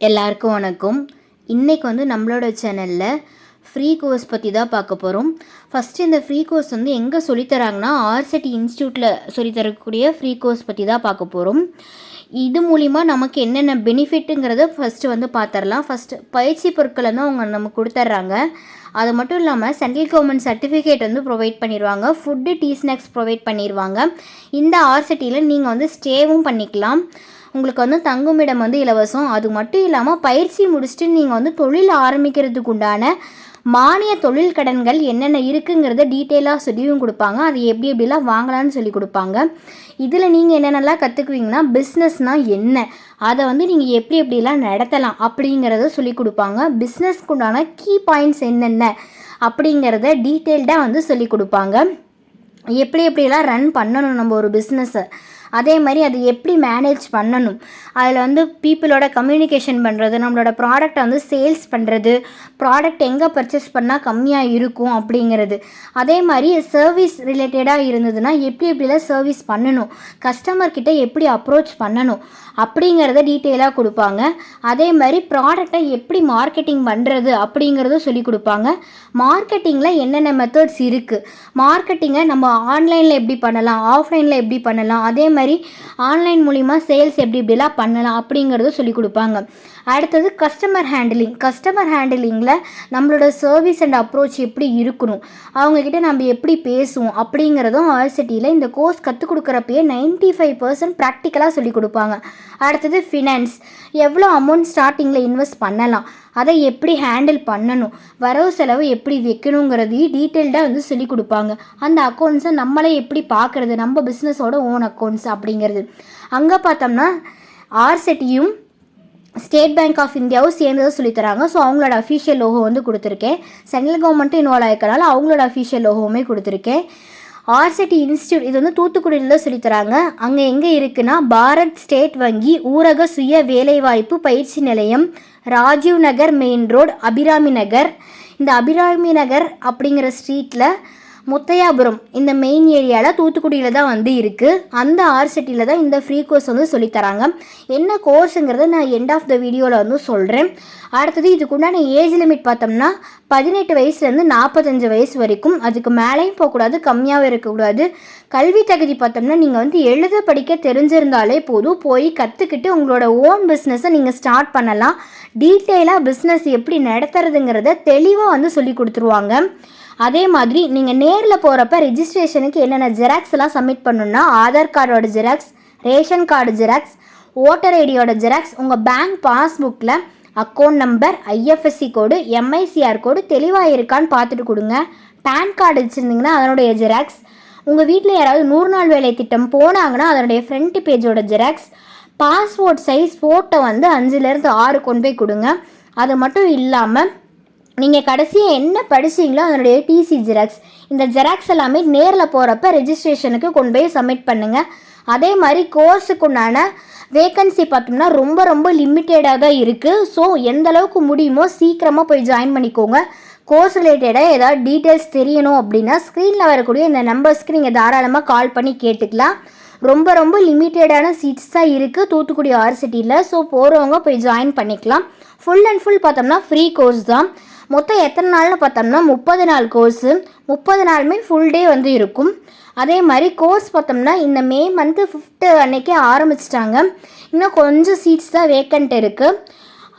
எல்லாருக்கும் வணக்கம். இன்றைக்கு வந்து நம்மளோட சேனலில் ஃப்ரீ கோர்ஸ் பற்றி தான் பார்க்க போகிறோம் ஃபஸ்ட்டு இந்த ஃப்ரீ கோர்ஸ் வந்து எங்கே சொல்லித்தராங்கன்னா ஆர்செட்டி இன்ஸ்டியூட்டில் சொல்லித்தரக்கூடிய ஃப்ரீ கோர்ஸ் பற்றி தான் பார்க்க போகிறோம் இது மூலிமா நமக்கு என்னென்ன பெனிஃபிட்டுங்கிறத ஃபஸ்ட்டு வந்து பார்த்துடலாம் ஃபஸ்ட்டு பயிற்சி பொருட்களை தான் அவங்க நமக்கு கொடுத்துட்றாங்க அது மட்டும் இல்லாமல் சென்ட்ரல் கவர்மெண்ட் சர்டிஃபிகேட் வந்து ப்ரொவைட் பண்ணிடுவாங்க ஃபுட்டு டீ ஸ்நாக்ஸ் ப்ரொவைட் பண்ணிடுவாங்க இந்த ஆர்சிட்டியில் நீங்கள் வந்து ஸ்டேவும் பண்ணிக்கலாம். உங்களுக்கு வந்து தங்குமிடம் வந்து இலவசம். அது மட்டும் இல்லாமல் பயிற்சி முடிச்சுட்டு நீங்கள் வந்து தொழில் ஆரம்பிக்கிறதுக்கு உண்டான மானிய தொழில் கடன்கள் என்னென்ன இருக்குங்கிறத டீட்டெயிலாக சொல்லியும் கொடுப்பாங்க. அது எப்படி எப்படிலாம் வாங்கலாம்னு சொல்லி கொடுப்பாங்க. இதில் நீங்கள் என்னென்னலாம் கற்றுக்குவீங்கன்னா பிஸ்னஸ்னால் என்ன? அதை வந்து நீங்கள் எப்படி எப்படிலாம் நடத்தலாம் அப்படிங்கிறத சொல்லி கொடுப்பாங்க. பிஸ்னஸ்க்கு உண்டான கீ பாயிண்ட்ஸ் என்னென்ன அப்படிங்கிறத டீட்டெயில்டாக வந்து சொல்லி கொடுப்பாங்க. எப்படி எப்படிலாம் ரன் பண்ணணும் நம்ம ஒரு பிஸ்னஸை அதே மாதிரி அது எப்படி மேனேஜ் பண்ணணும்? அதில் வந்து பீப்புளோட கம்யூனிகேஷன் பண்ணுறது நம்மளோட ப்ராடக்டை வந்து சேல்ஸ் பண்ணுறது ப்ராடக்ட் எங்கே பர்ச்சேஸ் பண்ணால் கம்மியாக இருக்கும் அப்படிங்கிறது. அதே மாதிரி சர்வீஸ் ரிலேட்டடாக இருந்ததுன்னா எப்படி எப்படிலாம் சர்வீஸ் பண்ணணும்? கஸ்டமர்கிட்ட எப்படி அப்ரோச் பண்ணணும்? அப்படிங்கிறத டீட்டெயிலாக கொடுப்பாங்க. அதே மாதிரி ப்ராடக்டை எப்படி மார்க்கெட்டிங் பண்ணுறது அப்படிங்கிறதும் சொல்லி கொடுப்பாங்க. மார்க்கெட்டிங்கில் என்னென்ன மெத்தட்ஸ் இருக்குது மார்க்கெட்டிங்கை நம்ம ஆன்லைனில் எப்படி பண்ணலாம்? ஆஃப்லைனில் எப்படி பண்ணலாம்? அதே மாதிரி ஆன்லைன் மூலிமா சேல்ஸ் எப்படி இப்படிலாம் பண்ணலாம் அப்படிங்கிறத சொல்லி கொடுப்பாங்க. அடுத்தது கஸ்டமர் ஹேண்டிலிங் கஸ்டமர் ஹேண்டிலிங்கில் நம்மளோட சர்வீஸ் அண்ட் அப்ரோச் எப்படி இருக்கணும்? அவங்கக்கிட்ட நம்ம எப்படி பேசுவோம் அப்படிங்கிறதும் யூனிவர்சிட்டியில் இந்த கோர்ஸ் கற்றுக் கொடுக்குறப்பயே நைன்ட்டி ஃபைவ் பர்சன்ட் ப்ராக்டிக்கலாக சொல்லி கொடுப்பாங்க. அடுத்தது ஃபினான்ஸ் எவ்வளோ அமௌண்ட் ஸ்டார்டிங்கில் இன்வெஸ்ட் பண்ணலாம்? அதை எப்படி ஹேண்டில் பண்ணணும்? வரவு செலவு எப்படி வைக்கணுங்கிறதையும் டீட்டெயில்டாக வந்து சொல்லி கொடுப்பாங்க. அந்த அக்கௌண்ட்ஸை நம்மளே எப்படி பார்க்குறது நம்ம பிஸ்னஸோட ஓன் அக்கௌண்ட்ஸ் அப்படிங்கிறது. அங்கே பார்த்தோம்னா ஆர்செட்டியும் ஸ்டேட் பேங்க் ஆஃப் இந்தியாவும் சேர்ந்ததை சொல்லித்தராங்க. ஸோ அவங்களோட அஃபீஷியல் லோகோ வந்து கொடுத்துருக்கேன். சென்ட்ரல் கவர்மெண்ட்டும் இன்வால்வ் ஆகிருக்கனால அவங்களோட அஃபீஷியல் லோகோவுமே கொடுத்துருக்கேன். ஆர்சிடி இன்ஸ்டியூட் இது வந்து தூத்துக்குடியில் தான் சொல்லித்தராங்க. அங்கே எங்கே இருக்குன்னா பாரத் ஸ்டேட் வங்கி ஊரக சுய வேலைவாய்ப்பு பயிற்சி நிலையம் ராஜீவ் நகர் மெயின் ரோடு அபிராமி நகர். இந்த அபிராமி நகர் அப்படிங்கிற ஸ்ட்ரீட்டில் முத்தையாபுரம் இந்த மெயின் ஏரியாவில் தூத்துக்குடியில் தான் வந்து இருக்குது அந்த ஆர்சிட்டியில் தான் இந்த ஃப்ரீ கோர்ஸ் வந்து சொல்லித்தராங்க என்ன கோர்ஸுங்கிறத நான் எண்ட் ஆஃப் த வீடியோவில் வந்து சொல்கிறேன் அடுத்தது இதுக்குண்டான ஏஜ் லிமிட் பார்த்தோம்னா பதினெட்டு வயசுலேருந்து நாற்பத்தஞ்சு வயசு வரைக்கும். அதுக்கு மேலேயும் போகக்கூடாது கம்மியாகவும் இருக்கக்கூடாது. கல்வி தகுதி பார்த்தோம்னா நீங்கள் வந்து எழுத படிக்க தெரிஞ்சிருந்தாலே போதும். போய் கற்றுக்கிட்டு உங்களோட ஓன் பிஸ்னஸை நீங்கள் ஸ்டார்ட் பண்ணலாம். டீட்டெயிலாக பிஸ்னஸ் எப்படி நடத்துறதுங்கிறத தெளிவாக வந்து சொல்லி கொடுத்துருவாங்க. அதே மாதிரி நீங்கள் நேரில் போகிறப்ப ரிஜிஸ்ட்ரேஷனுக்கு என்னென்ன ஜெராக்ஸ் எல்லாம் சப்மிட் பண்ணணும்னா ஆதார் கார்டோட xerox ration card xerox voter ஐடியோட xerox உங்கள் bank பாஸ்புக்கில் account number IFSC code MICR code தெளிவாக இருக்கான்னு பார்த்துட்டு கொடுங்க. பேன் கார்டு வச்சுருந்தீங்கன்னா அதனுடைய ஜெராக்ஸ் உங்கள் வீட்டில் யாராவது நூறு நாள் வேலை திட்டம் போனாங்கன்னா அதனுடைய ஃப்ரண்ட் பேஜோட ஜெராக்ஸ் பாஸ்போர்ட் சைஸ் ஃபோட்டோ வந்து அஞ்சுலேருந்து ஆறு கொண்டு போய் கொடுங்க. அது மட்டும் இல்லாமல் நீங்கள் கடைசியாக என்ன படிச்சீங்களோ அதனுடைய டிசி ஜெராக்ஸ் இந்த ஜெராக்ஸ் எல்லாமே நேரில் போகிறப்ப ரெஜிஸ்ட்ரேஷனுக்கு கொண்டு போய் சப்மிட் பண்ணுங்கள் அதே மாதிரி கோர்ஸுக்கு உண்டான வேக்கன்சி பார்த்தோம்னா ரொம்ப ரொம்ப லிமிட்டடாக தான் இருக்குது ஸோ எந்த அளவுக்கு முடியுமோ சீக்கிரமாக போய் ஜாயின் பண்ணிக்கோங்க. கோர்ஸ் ரிலேட்டடாக ஏதாவது டீட்டெயில்ஸ் தெரியணும் அப்படின்னா ஸ்க்ரீனில் வரக்கூடிய இந்த நம்பர்ஸ்க்கு நீங்கள் தாராளமாக கால் பண்ணி கேட்டுக்கலாம். ரொம்ப ரொம்ப லிமிட்டடான சீட்ஸ் தான் இருக்குது தூத்துக்குடி ஆர்சிட்டியில் ஸோ போகிறவங்க போய் ஜாயின் பண்ணிக்கலாம். ஃபுல் அண்ட் ஃபுல் பார்த்தோம்னா ஃப்ரீ கோர்ஸ் தான். மொத்தம் எத்தனை நாள்னு பார்த்தோம்னா முப்பது நாள் கோர்ஸு முப்பது நாளுமே ஃபுல் டே வந்து இருக்கும். அதே மாதிரி கோர்ஸ் பார்த்தோம்னா இந்த மே மந்த்து ஃபிஃப்த்து அன்னைக்கே ஆரம்பிச்சிட்டாங்க. இன்னும் கொஞ்சம் சீட்ஸ் தான் வேக்கண்ட் இருக்குது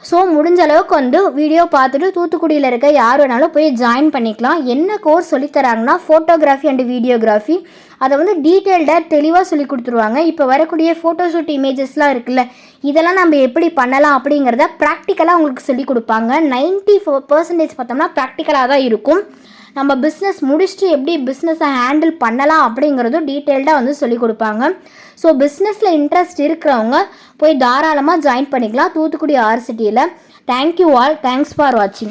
ஸோ முடிஞ்ச அளவுக்கு வந்து வீடியோ பார்த்துட்டு தூத்துக்குடியில் இருக்க யார் வேணாலும் போய் ஜாயின் பண்ணிக்கலாம். என்ன கோர்ஸ் சொல்லித்தராங்கன்னா ஃபோட்டோகிராஃபி அண்ட் வீடியோகிராஃபி அதை வந்து டீட்டெயில்டாக தெளிவாக சொல்லி கொடுத்துருவாங்க. இப்போ வரக்கூடிய ஃபோட்டோஷூட் இமேஜஸ்லாம் இருக்குல்ல இதெல்லாம் நம்ம எப்படி பண்ணலாம் அப்படிங்கிறத ப்ராக்டிக்கலாக உங்களுக்கு சொல்லி கொடுப்பாங்க. நைன்ட்டி ஃபோர் பர்சன்டேஜ் பார்த்தோம்னா ப்ராக்டிக்கலாக தான் இருக்கும். நம்ம பிஸ்னஸ் முடிச்சுட்டு எப்படி பிஸ்னஸை ஹேண்டில் பண்ணலாம் அப்படிங்கிறதும் டீட்டெயில்டாக வந்து சொல்லிக் கொடுப்பாங்க. ஸோ பிஸ்னஸில் இன்ட்ரெஸ்ட் இருக்கிறவங்க போய் தாராளமாக ஜாயின் பண்ணிக்கலாம். Thoothukudi ஆர்சிட்டியில் thank you all thanks for வாட்சிங்